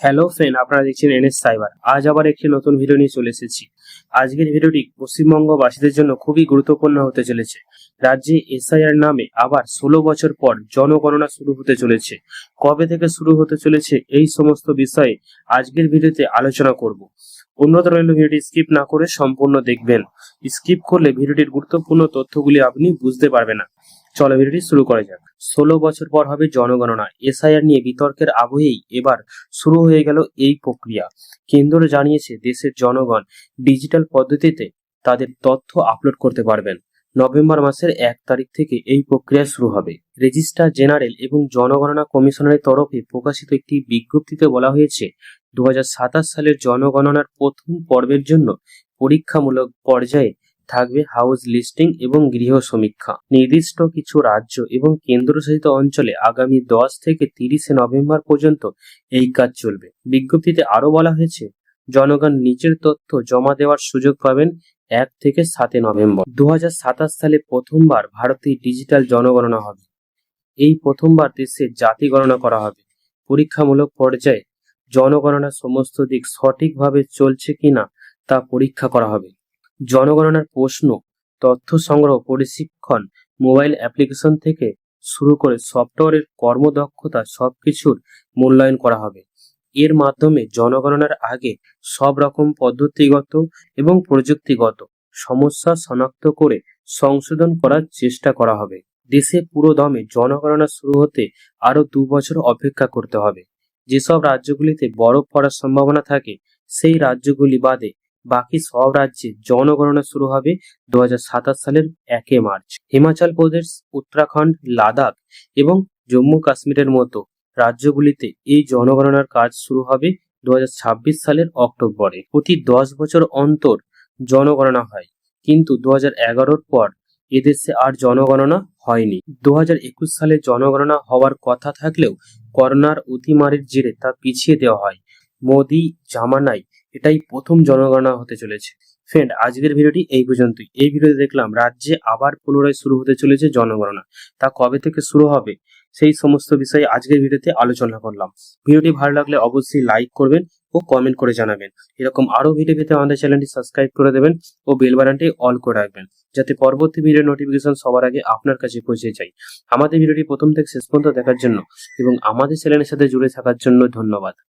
Hello friend আপনারা দেখছেন NS cyber আজ আবার একটি নতুন ভিডিও নিয়ে চলে এসেছি। আজকের ভিডিওটি পশ্চিমবঙ্গবাসীদের জন্য খুবই গুরুত্বপূর্ণ হতে চলেছে। রাজ্যে এসআইআর নামে আবার ষোলো বছর পর জনগণনা শুরু হতে চলেছে। কবে থেকে শুরু হতে চলেছে এই সমস্ত বিষয়ে আজকের ভিডিওতে আলোচনা করব। উন্নত রইল ভিডিওটি স্কিপ না করে সম্পূর্ণ দেখবেন। স্কিপ করলে ভিডিওটির গুরুত্বপূর্ণ তথ্যগুলি আপনি বুঝতে পারবেন না। চলো ভিডিওটি শুরু করা যাক। ষোলো বছর পর হবে জনগণনা। এসআইআর নিয়ে বিতর্কের আবহেই এবার শুরু হয়ে গেল এই প্রক্রিয়া। কেন্দ্র জানিয়েছে, দেশের জনগণ ডিজিটাল পদ্ধতিতে তাদের তথ্য আপলোড করতে পারবেন। নভেম্বর মাসের এক তারিখ থেকে এই প্রক্রিয়া শুরু হবে। রেজিস্ট্রার জেনারেল এবং জনগণনা কমিশনারের তরফে প্রকাশিত একটি বিজ্ঞপ্তিতে বলা হয়েছে দু হাজার সাতাশ সালের জনগণনার প্রথম পর্বের জন্য পরীক্ষামূলক পর্যায়ে থাকবে হাউস লিস্টিং এবং গৃহ সমীক্ষা। নির্দিষ্ট কিছু রাজ্য এবং কেন্দ্রশাসিত অঞ্চলে আগামী দশ থেকে তিরিশে নভেম্বর পর্যন্ত এই কাজ চলবে। বিজ্ঞপ্তিতে আরও বলা হয়েছে, জনগণ নিজের তথ্য জমা দেওয়ার সুযোগ পাবেন এক থেকে সাতে নভেম্বর। দু হাজার সাতাশ সালে প্রথমবার ভারতে ডিজিটাল জনগণনা হবে। এই প্রথমবার দেশে জাতি গণনা করা হবে। পরীক্ষামূলক পর্যায়ে জনগণনার সমস্ত দিক সঠিকভাবে চলছে কিনা তা পরীক্ষা করা হবে। জনগণনার প্রশ্ন, তথ্য সংগ্রহ, পরিশিক্ষণ, মোবাইল অ্যাপ্লিকেশন থেকে শুরু করে সফটওয়্যারের কর্মদক্ষতা সবকিছুর মূল্যায়ন করা হবে। এর মাধ্যমে জনগণনার আগে সব রকম পদ্ধতিগত এবং প্রযুক্তিগত সমস্যা শনাক্ত করে সংশোধন করার চেষ্টা করা হবে। দেশে পুরো দমে জনগণনা শুরু হতে আরও দু বছর অপেক্ষা করতে হবে। যেসব রাজ্যগুলিতে বরফ পড়ার সম্ভাবনা থাকে, সেই রাজ্যগুলি বাদে বাকি সব রাজ্যে জনগণনা শুরু হবে দু হাজার সাতাশ সালের একে মার্চ। হিমাচল প্রদেশ, উত্তরাখণ্ড, লাদাখ এবং জম্মু কাশ্মীরের মতো রাজ্যগুলিতে এই জনগণনার কাজ শুরু হবে দু হাজার ছাব্বিশ সালের অক্টোবরে। প্রতি দশ বছর অন্তর জনগণনা হয়, কিন্তু দু এগারোর পর এদেশে আর জনগণনা হয়নি। দু হাজার একুশ সালে জনগণনা হওয়ার কথা থাকলেও করোনার অতিমারির জেরে তা পিছিয়ে দেওয়া হয়। মোদি, জামানায় এটাই প্রথম জনগণনা হতে চলেছে। ফ্রেন্ড আজকের ভিডিওটি এই পর্যন্তই। এই ভিডিওতে দেখলাম রাজ্যে আবার পুনরায় শুরু হতে চলেছে জনগণনা। তা কবে থেকে শুরু হবে? সেই সমস্ত বিষয়ে আজকের ভিডিওতে আলোচনা করলাম। ভিডিওটি ভালো লাগলে অবশ্যই লাইক করবেন ও কমেন্ট করে জানাবেন। এরকম আরও ভিডিও পেতে আমাদের চ্যানেলটি সাবস্ক্রাইব করে দেবেন ও বেল বাটনটি অল করে রাখবেন, যাতে পরবর্তী ভিডিও নোটিফিকেশন সবার আগে আপনার কাছে পৌঁছে যায়। আমাদের ভিডিওটি প্রথম থেকে শেষ পর্যন্ত দেখার জন্য এবং আমাদের চ্যানেলের সাথে জুড়ে থাকার জন্য ধন্যবাদ।